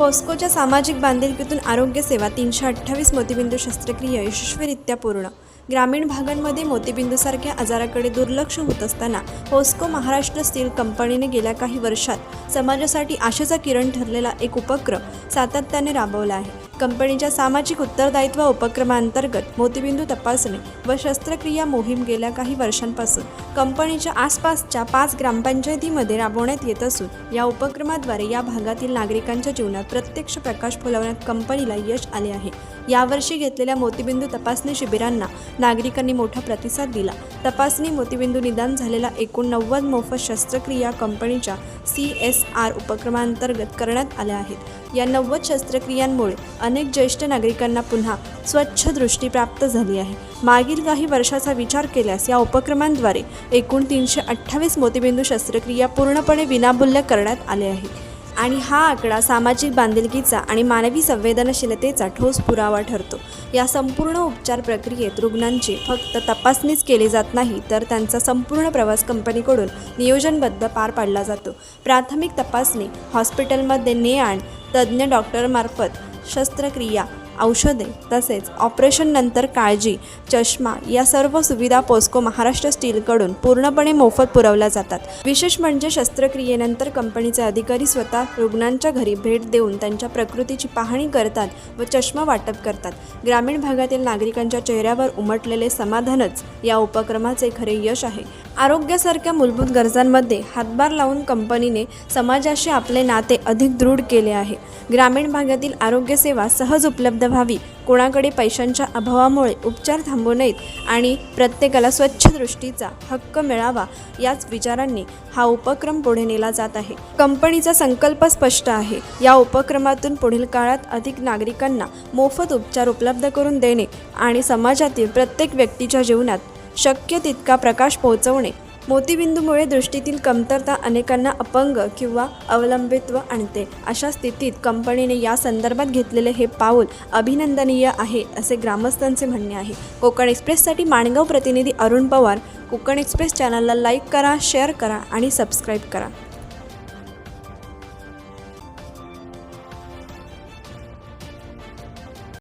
कॉस्कोच्या सामाजिक बांधिलकीतून आरोग्यसेवा तीनशे अठ्ठावीस मोतीबिंदू शस्त्रक्रिया यशस्वीरित्या पूर्ण. ग्रामीण भागांमध्ये मोतीबिंदूसारख्या आजाराकडे दुर्लक्ष होत असताना होस्को महाराष्ट्र स्टील कंपनीने गेल्या काही वर्षात समाजासाठी आशेचा किरण ठरलेला एक उपक्रम सातत्याने राबवला आहे. कंपनीच्या सामाजिक उत्तरदायित्व उपक्रमांतर्गत मोतीबिंदू तपासणी व शस्त्रक्रिया मोहीम गेल्या काही वर्षांपासून कंपनीच्या आसपासच्या पाच ग्रामपंचायतीमध्ये राबवण्यात येत असून या उपक्रमाद्वारे या भागातील नागरिकांच्या जीवनात प्रत्यक्ष प्रकाश फुलवण्यात कंपनीला यश आले आहे. यावर्षी घेतलेल्या मोतीबिंदू तपासणी शिबिरांना नागरिकांनी मोठा प्रतिसाद दिला. तपासणी मोतीबिंदू निदान झालेला एकूण नव्वद मोफत शस्त्रक्रिया कंपनीच्या सी एस आर उपक्रमांतर्गत करण्यात आल्या आहेत. या नव्वद शस्त्रक्रियांमुळे अनेक ज्येष्ठ नागरिकांना पुन्हा स्वच्छ दृष्टी प्राप्त झाली आहे. मागील काही वर्षाचा विचार केल्यास या उपक्रमांद्वारे एकूण तीनशे अठ्ठावीस मोतीबिंदू शस्त्रक्रिया पूर्णपणे विनामूल्य करण्यात आले आहे. आणि हा आकडा सामाजिक बांधिलकीचा आणि मानवी संवेदनशीलतेचा ठोस पुरावा ठरतो. या संपूर्ण उपचार प्रक्रियेत रुग्णांची फक्त तपासणीच केली जात नाही तर त्यांचा संपूर्ण प्रवास कंपनीकडून नियोजनबद्ध पार पाडला जातो. प्राथमिक तपासणी हॉस्पिटलमध्ये ने आण तज्ज्ञ डॉक्टरमार्फत शस्त्रक्रिया औषधे तसेच ऑपरेशननंतर काळजी चष्मा या सर्व सुविधा पोस्को महाराष्ट्र स्टीलकडून पूर्णपणे मोफत पुरवल्या जातात. विशेष म्हणजे शस्त्रक्रियेनंतर कंपनीचे अधिकारी स्वतः रुग्णांच्या घरी भेट देऊन त्यांच्या प्रकृतीची पाहणी करतात व चष्मा वाटप करतात. ग्रामीण भागातील नागरिकांच्या चेहऱ्यावर उमटलेले समाधानच या उपक्रमाचे खरे यश आहे. आरोग्यासारख्या मूलभूत गरजांमध्ये हातभार लावून कंपनीने समाजाशी आपले नाते अधिक दृढ केले आहे. ग्रामीण भागातील आरोग्यसेवा सहज उपलब्ध व्हावी कोणाकडे पैशांच्या अभावामुळे उपचार थांबू नयेत आणि प्रत्येकाला स्वच्छ दृष्टीचा हक्क मिळावा याच विचारांनी हा उपक्रम पुढे नेला जात आहे. कंपनीचा संकल्प स्पष्ट आहे. या उपक्रमातून पुढील काळात अधिक नागरिकांना मोफत उपचार उपलब्ध करून देणे आणि समाजातील प्रत्येक व्यक्तीच्या जीवनात शक्य तितका प्रकाश पोहोचवणे. मोतीबिंदूमुळे दृष्टीतील कमतरता अनेकांना अपंग किंवा अवलंबित्व आणते. अशा स्थितीत कंपनीने या संदर्भात घेतलेले हे पाऊल अभिनंदनीय आहे असे ग्रामस्थांचे म्हणणे आहे. कोकण एक्सप्रेससाठी माणगाव प्रतिनिधी अरुण पवार कोकण एक्सप्रेस चॅनलला लाईक करा शेअर करा आणि सबस्क्राईब करा.